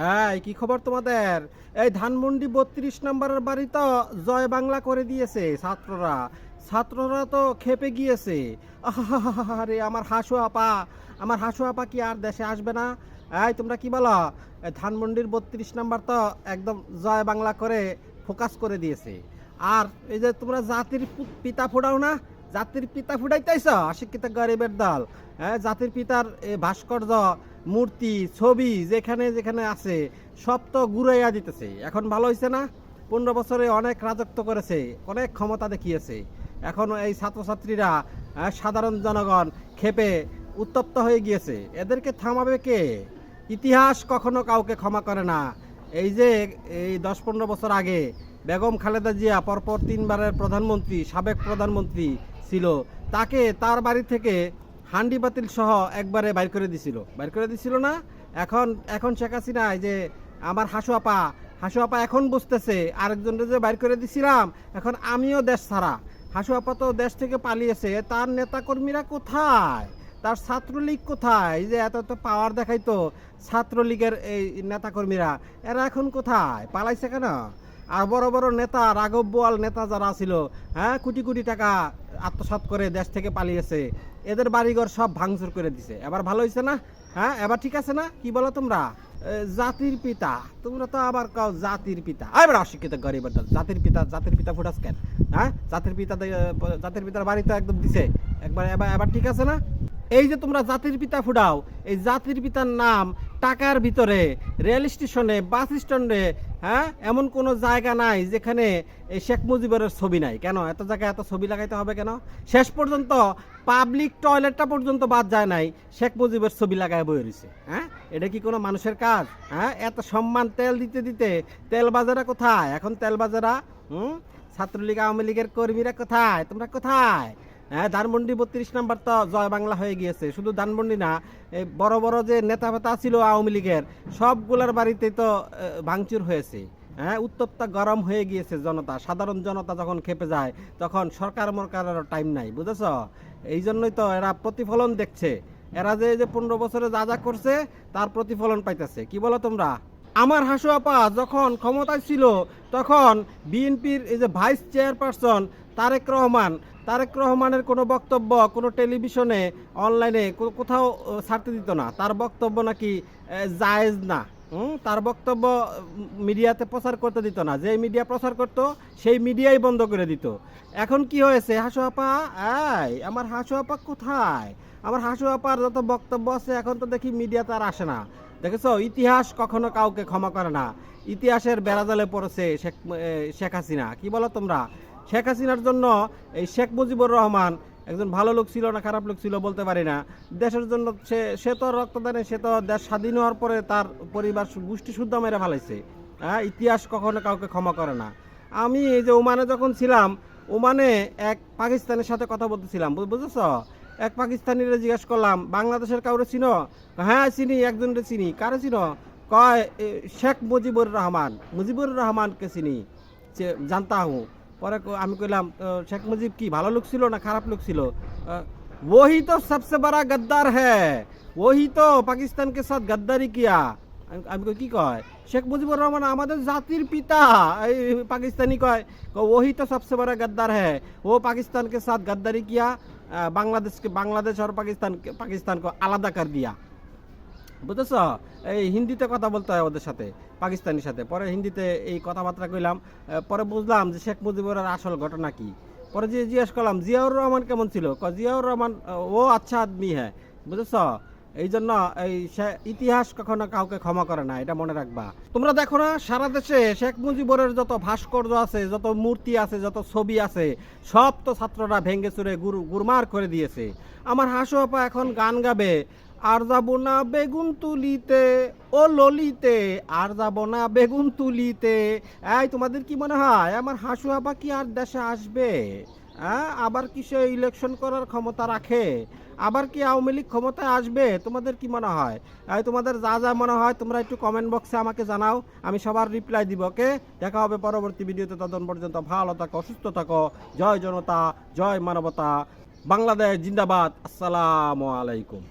হ্যাঁ কি খবর তোমাদের? এই ধানমন্ডি বত্রিশ নম্বরের বাড়ি তো জয় বাংলা করে দিয়েছে ছাত্ররা। ছাত্ররা তো খেপে গিয়েছে। আরে আমার হাসু আপা, আমার হাসু আপা কি আর দেশে আসবে না? এই, তোমরা কি বলো? এই ধানমন্ডির বত্রিশ নাম্বার তো একদম জয় বাংলা করে ফোকাস করে দিয়েছে। আর এই যে তোমরা জাতির পিতা ফোড়াও না? জাতির পিতা ফুটাইতেছ অশিক্ষিত গরিবের দল। হ্যাঁ জাতির পিতার ভাস্কর্য মূর্তি, ছবি, যেখানে যেখানে আছে, সব তো ঘুরাইয়া দিতেছে। এখন ভালো হয়েছে না? পনেরো বছরে অনেক রাজত্ব করেছে, অনেক ক্ষমতা দেখিয়েছে। এখন এই ছাত্রছাত্রীরা সাধারণ জনগণ খেপে উত্তপ্ত হয়ে গিয়েছে। এদেরকে থামাবে কে? ইতিহাস কখনো কাউকে ক্ষমা করে না। এই যে, এই দশ পনেরো বছর আগে বেগম খালেদা জিয়া পরপর তিনবারের প্রধানমন্ত্রী, সাবেক প্রধানমন্ত্রী ছিল, তাকে তার বাড়ি থেকে হান্ডি বাতিল সহ একবারে বাইর করে দিছিল। বাইর করে দিছিল না, এখন এখন শেখ হাসিনা যে আমার হাসু আপা হাসু আপা এখন বুঝতেছে আরেকজনকে যে বাইর করে দিছিলাম, এখন আমিও দেশ ছাড়া। হাসু আপা তো দেশ থেকে পালিয়েছে, তার নেতাকর্মীরা কোথায়? তার ছাত্রলীগ কোথায়? যে এত এত পাওয়ার দেখাইতো ছাত্রলীগের এই নেতাকর্মীরা, এরা এখন কোথায়? পালাইছে কেন? আর বড় বড় নেতা, রাঘব বোয়াল নেতা যারা ছিল হ্যাঁ কোটি কোটি টাকা আত্মসাৎ করে দেশ থেকে পালিয়েছে। এদের বাড়িঘর সব ভাঙচুর করে দিছে। এবার ভালো হয়েছে না? হ্যাঁ এবার ঠিক আছে না? কি বলো তোমরা? জাতির পিতা। তোমরা তো আবার কাও জাতির পিতা। এবার অশিক্ষিত গরিবের দল জাতির পিতা জাতির পিতা ফুটাস কেন? হ্যাঁ জাতির পিতা জাতির পিতার বাড়ি তো একদম দিছে। একবার, এবার এবার ঠিক আছে না? এই যে তোমরা জাতির পিতা ফুটাও, এই জাতির পিতার নাম টাকার ভিতরে রেল স্টেশনে, বাস স্ট্যান্ডে হ্যাঁ? এমন কোনো জায়গা নাই যেখানে শেখ মুজিবের ছবি নাই। কেন? এত জায়গায় এত ছবি লাগাইতে হবে কেন? শেষ পর্যন্ত পাবলিক টয়লেটটা পর্যন্ত বাদ যায় নাই, শেখ মুজিবের ছবি লাগায় বয়ে রয়েছে হ্যাঁ? এটা কি কোনো মানুষের কাজ? হ্যাঁ? এত সম্মান তেল দিতে দিতে তেল বাজারা কোথায়? এখন তেল বাজারা হুম? ছাত্রলীগ, আওয়ামী লীগের কর্মীরা কোথায়? তোমরা কোথায়? হ্যাঁ ধানমন্ডি বত্রিশ নাম্বার তো জয় বাংলা হয়ে গিয়েছে। শুধু ধানমন্ডি না, এই বড় বড় যে নেতা ফেতা ছিল আওয়ামী লীগের, সবগুলার বাড়িতে তো ভাঙচুর হয়েছে। হ্যাঁ উত্তপ্তা গরম হয়ে গিয়েছে জনতা, সাধারণ জনতা যখন খেপে যায়, তখন সরকার মরকারেরও টাইম নাই, বুঝেছ? এই জন্যই তো এরা প্রতিফলন দেখছে। এরা যে যে পনেরো বছরে যা যা করছে, তার প্রতিফলন পাইতেছে। কি বলো তোমরা? আমার হাসু আপা যখন ক্ষমতায় ছিল, তখন বিএনপির এই যে ভাইস চেয়ারপারসন তারেক রহমান, তারেক রহমানের কোনো বক্তব্য কোনো টেলিভিশনে, অনলাইনে কোথাও ছাড়তে দিত না। তার বক্তব্য নাকি জায়েজ না। তার বক্তব্য মিডিয়াতে প্রচার করতে দিত না। যে মিডিয়া প্রচার করতো, সেই মিডিয়াই বন্ধ করে দিত। এখন কি হয়েছে? হাসু আপা, এই, আমার হাসু আপা কোথায়? আমার হাসু আপার যত বক্তব্য আছে, এখন তো দেখি মিডিয়াতে আর আসে না। দেখেছ? ইতিহাস কখনো কাউকে ক্ষমা করে না। ইতিহাসের বেড়াজালে পড়েছে শেখ শেখ হাসিনা। কি বলো তোমরা? শেখ হাসিনার জন্য এই শেখ মুজিবুর রহমান একজন ভালো লোক ছিল না খারাপ লোক ছিল বলতে পারি না। দেশের জন্য সে সে তো রক্তদানে, সে তো দেশ স্বাধীন হওয়ার পরে তার পরিবার গোষ্ঠী শুদ্ধ মেরে ফেলাইছে। হ্যাঁ ইতিহাস কখনো কাউকে ক্ষমা করে না। আমি এই যে ওমানে যখন ছিলাম, ওমানে এক পাকিস্তানের সাথে কথা বলতেছিলাম বুঝেছ? এক পাকিস্তানিরে জিজ্ঞেস করলাম, বাংলাদেশের কাউরে চিনো? হ্যাঁ চিনি একজনকে চিনি। কারে চিনো? কয় শেখ মুজিবুর রহমান। মুজিবুর রহমানকে চিনি জানতা পরে ক- আমি কইলাম "তো শেখ মুজিব কি ভালো লোক ছিল না খারাপ লোক ছিল আহ, वही तो सबसे बड़ा गद्दार है वही तो पाकिस्तान के साथ गद्दारी किया আমি আমি কই, কি কয় শেখ মুজিবুর রহমান আমাদের জাতির পিতা এই পাকিস্তানি কয় কয়, वही तो सबसे बड़ा गद्दार है वो पाकिस्तान के साथ गद्दारी किया अ, बांग्लादेश के बांग्लादेश और पाकिस्तान के पाकिस्तान को বুঝেছ এই হিন্দিতে কথা বলতে হয় ওদের সাথে, পাকিস্তানের সাথে। পরে হিন্দিতে এই কথাবার্তা কইলাম পরে বুঝলাম যে শেখ মুজিবুরের আসল ঘটনা কি। পরে যে জিজ্ঞেস করলাম, জিয়াউর রহমান কেমন ছিল? জিয়াউর রহমান, ও আচ্ছা আদমি হ্যাঁ। বুঝেছ এই জন্য এই ইতিহাস কখনো কাউকে ক্ষমা করে না, এটা মনে রাখবা। তোমরা দেখো না, সারা দেশে শেখ মুজিবুরের যত ভাস্কর্য আছে, যত মূর্তি আছে, যত ছবি আছে, সব তো ছাত্ররা ভেঙ্গে চুরে গুরু, গুরমার করে দিয়েছে। আমার হাসু আপা এখন গান গাবে, আর যাব না বেগুন তুলিতে, ও ললিতে, আর যাব না বেগুন তুলিতে। এই, তোমাদের কি মনে হয়? আমার হাসু আপা কি আর দেশে আসবে? হ্যাঁ? আবার কি সে ইলেকশন করার ক্ষমতা রাখে? আবার কি আওয়ামী লীগ ক্ষমতায় আসবে? তোমাদের কি মনে হয়? তোমাদের যা যা মনে হয়, তোমরা একটু কমেন্ট বক্সে আমাকে জানাও। আমি সবার রিপ্লাই দিব ওকে দেখা হবে পরবর্তী ভিডিওতে। তদন পর্যন্ত ভালো থাকো অসুস্থ থাকো। জয় জনতা, জয় মানবতা। বাংলাদেশ জিন্দাবাদ। আসসালামু আলাইকুম।